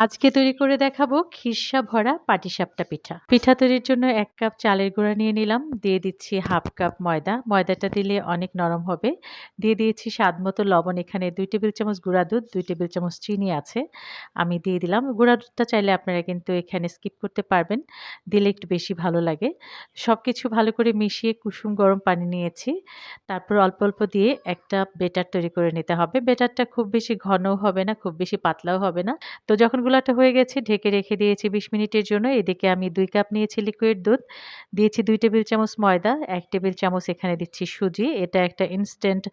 আজকে তৈরি করে দেখাবো খিরসা ভরা পাটিসাপটা পিঠা। পিঠা তৈরির জন্য এক কাপ চালের গুঁড়া নিয়ে নিলাম। দিয়ে দিচ্ছি হাফ কাপ ময়দা। ময়দাটা দিলে অনেক নরম হবে। দিয়ে দিয়েছি স্বাদ মতো লবণ। এখানে দুই টেবিল চামচ গুঁড়া দুধ, দুই টেবিল চামচ চিনি আছে। আমি দিয়ে দিলাম। গুঁড়া দুধটা চাইলে আপনারা কিন্তু এখানে স্কিপ করতে পারবেন। দিলে একটু বেশি ভালো লাগে। সব কিছু ভালো করে মিশিয়ে কুসুম গরম পানি নিয়েছি। তারপর অল্প অল্প দিয়ে একটা বেটার তৈরি করে নিতে হবে। বেটারটা খুব বেশি ঘনও হবে না, খুব বেশি পাতলাও হবে না। তো যখন গুলাটা হয়ে গেছে, ঢেকে রেখে দিয়েছি বিশ মিনিটের জন্য। এদিকে আমি দুই কাপ নিয়েছি লিকুইড দুধ, দিয়েছি দুই টেবিল চামচ ময়দা, এক টেবিল চামচ এখানে দিচ্ছি সুজি। এটা একটা ইনস্ট্যান্ট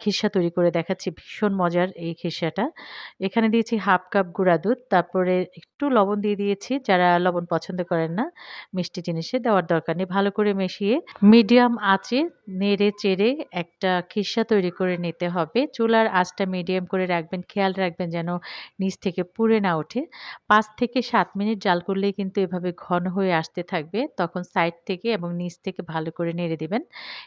খিরসা তৈরি করে দেখাচ্ছি, ভীষণ মজার এই খিরসাটা। এখানে দিয়েছি হাফ কাপ গুঁড়া দুধ, তারপরে একটু লবণ দিয়ে দিয়েছি। যারা লবণ পছন্দ করেন না, মিষ্টি জিনিসে দেওয়ার দরকার নেই। ভালো করে মিশিয়ে মিডিয়াম আঁচে নেড়ে চেড়ে একটা খিরসা তৈরি করে নিতে হবে। চুলার আঁচটা মিডিয়াম করে রাখবেন, খেয়াল রাখবেন যেন নিচ থেকে পুড়ে না ওঠে। পাঁচ থেকে সাত মিনিট জাল করলেই কিন্তু এভাবে ঘন হয়ে আসতে থাকবে। তখন সাইড থেকে এবং নিচ থেকে ভালো করে নেড়ে দেবেন।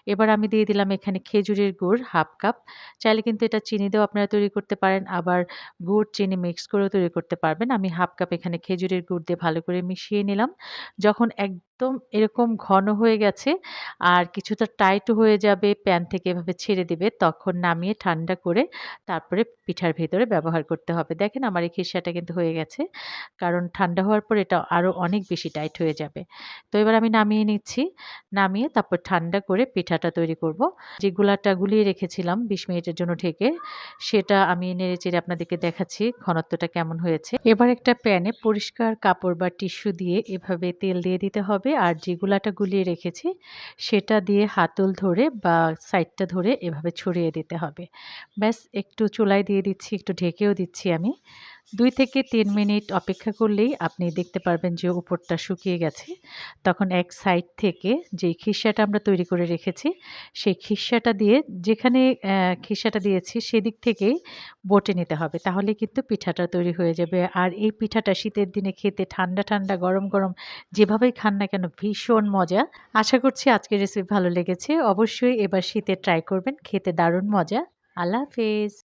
এবার আমি দিয়ে দিলাম এখানে খেজুরের গুড় হাফ কাপ। চাইলে কিন্তু এটা চিনি দিয়েও আপনারা তৈরি করতে পারেন। আবার গুড়, চিনি মিক্স করেও তৈরি করতে পারবেন। আমি হাফ কাপ এখানে খেজুরের গুড় দিয়ে ভালো করে মিশিয়ে নিলাম। যখন একদম এরকম ঘন হয়ে গেছে। আর কিছুটা টাইটও হয়ে যাবে, প্যান থেকে এভাবে ছেড়ে দিবে, তখন নামিয়ে ঠান্ডা করে তারপরে পিঠার ভেতরে ব্যবহার করতে হবে। দেখেন আমার এই খিরসাটা কিন্তু হয়ে গেছে। কারণ ঠান্ডা হওয়ার পর এটা আরও অনেক বেশি টাইট হয়ে যাবে। তো এবার আমি নামিয়ে নিচ্ছি। নামিয়ে তারপর ঠান্ডা করে পিঠাটা তৈরি করব। যে গুলাটা গুলিয়ে রেখেছিলাম বিশ মিনিটের জন্য ঢেকে, সেটা আমি নেড়ে চেড়ে আপনাদেরকে দেখাচ্ছি ঘনত্বটা কেমন হয়েছে। এবার একটা প্যানে পরিষ্কার কাপড় বা টিস্যু দিয়ে এভাবে তেল দিয়ে দিতে হবে। আর যে গুলাটা গুলিয়ে রেখেছি, সেটা দিয়ে হাতল ধরে বা সাইডটা ধরে এভাবে ছড়িয়ে দিতে হবে। ব্যাস, একটু চুলায় দিয়ে দিচ্ছি, একটু ঢেকেও দিচ্ছি আমি। দুই থেকে তিন মিনিট অপেক্ষা করলেই আপনি দেখতে পারবেন যে উপরটা শুকিয়ে গেছে। তখন এক সাইড থেকে যে খিসাটা আমরা তৈরি করে রেখেছি, সেই খিসাটা দিয়ে যেখানে খিসাটা দিয়েছি সেদিক থেকেই বটে নিতে হবে। তাহলে কিন্তু পিঠাটা তৈরি হয়ে যাবে। আর এই পিঠাটা শীতের দিনে খেতে ঠান্ডা ঠান্ডা, গরম গরম যেভাবেই খান না কেন ভীষণ মজা। আশা করছি আজকের রেসিপি ভালো লেগেছে। অবশ্যই এবার শীতে ট্রাই করবেন। খেতে দারুণ মজা। আল্লাহ হাফেজ।